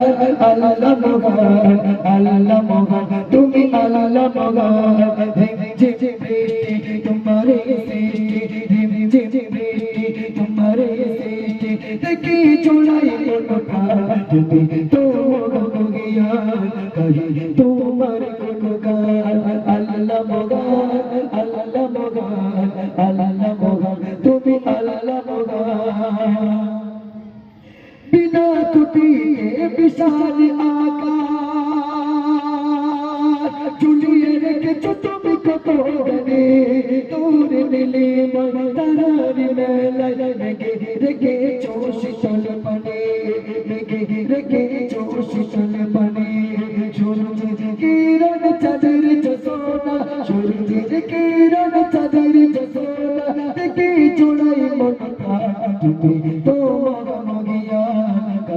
আল্লাহ মহান আল্লাহ মহান তুমি আল্লাহ মহান ঝিম ঝিম বৃষ্টি তোমারে সৃষ্টি ঝিম ঝিম বৃষ্টি তোমারে সৃষ্টি দেখি চড়াই কোনটা তুমি তো মগিয়া কহি তোমার কোন গান আল্লাহ মহান কুটিয়ে বিশাল আকার। ঝুলিয়ে রেখেছো তুমি কত গনে তোর নীলে তারার মেলায় মেঘে রেখেছো শীতল পানে। মেঘে রেখেছো শীতল পানে। সূর্যের কিরণ, চাঁদের জসোনা সূর্যের কিরণ, চাঁদের জসোনা দেখে চড়াই মনটা। তুমি তো মগমগিয়া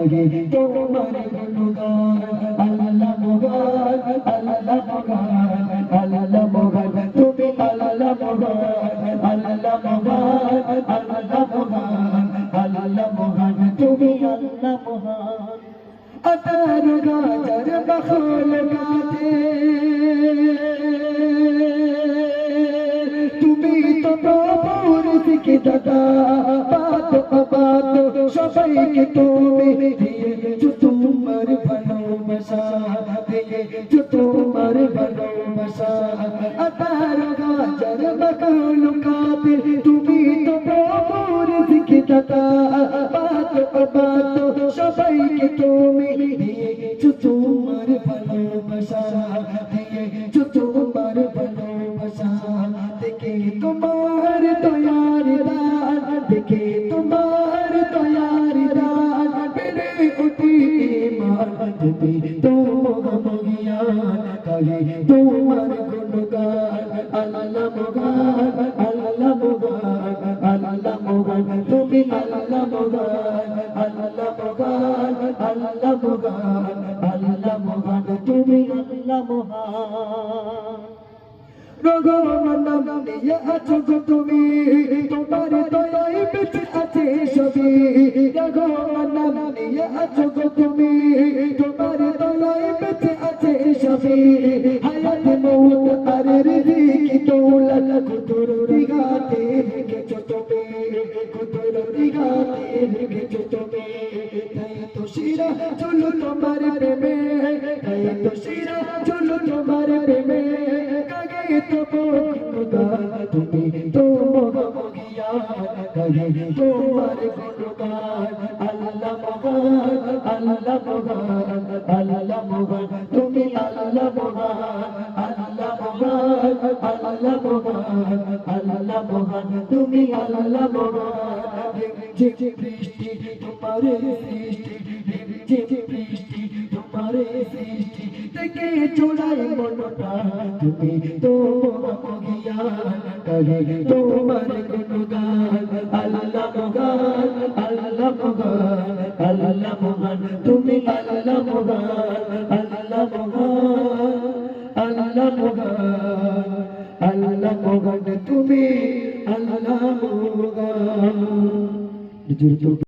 লাগে তোমার গুণগান আল্লাহ মোগান আল্লাহ মোগান আল্লাহ মোগান তুমি আল্লাহ মোগান আল্লাহ মোগান আল্লাহ মোগান আল্লাহ তুমি আল্লাহ মোগান أثر غادر مخلوقاتي তুমি তো প্রভুর সিকি দাদা সবাইকে তুমি দিয়েছ তোমার ভালোবাসা দিয়েছ তোমার ভালোবাসা আতার গাজর বকল কাতে তুমি তো প্রভুর দিকে দাদা বাত বাত সবাইকে তুমি দিয়েছ তোমার ভালোবাসা দিয়েছ তোমার ভালোবাসা দেখে তোমার বেড়ে উঠি ইমান তুমি মগিয়া কহে তোমার গুণগান আল্লাহ মগান আল্লাহ মগান আল্লাহ মগান তুমি আল্লাহ মগান আল্লাহ মগান আল্লাহ মগান আল্লাহ মগান তুমি আল্লাহ মহান রঘুমানম নিয়ে আছো তুমি তোমার দয়ায় বেঁচে আছে সবই রঘুমানম নিয়ে আছো গো তুমি, তোমার দয়ায় বেঁচে আছে সবই। হায়াত মৌত আর রিজিক দৌলত কুতুর দিগাতে রেখেছো তুমি কুতুর দিগাতে রেখেছো তুমি। তাই চলো তোমার প্রেমে, তাই চলো তোমার প্রেমে। তুমি আল্লাহ মগান আল্লাহ বৃষ্টি তোমারে সৃষ্টি যে বৃষ্টি তোমারে সৃষ্টি থেকে চোড়াই মনটা তুমি তো মগিয়া কহে তোমার গুণগান, আল্লাহ মহান আল্লাহ মগান আল্লাহ মগান। তুমি আল্লাহ মহান আল্লাহ মহান আল্লাহ মহান আল্লাহ মহান তুমি আল্লাহ মগান।